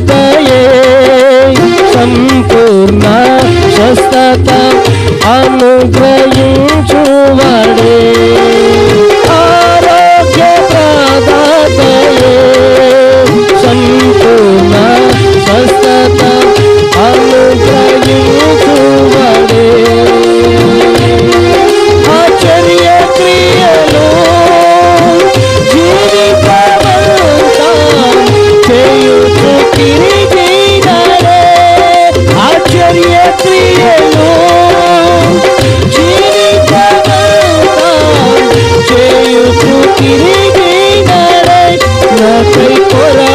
శాంతయే సంపూర్ణ స్వస్థత అనుగ్రహి ஆசை பொற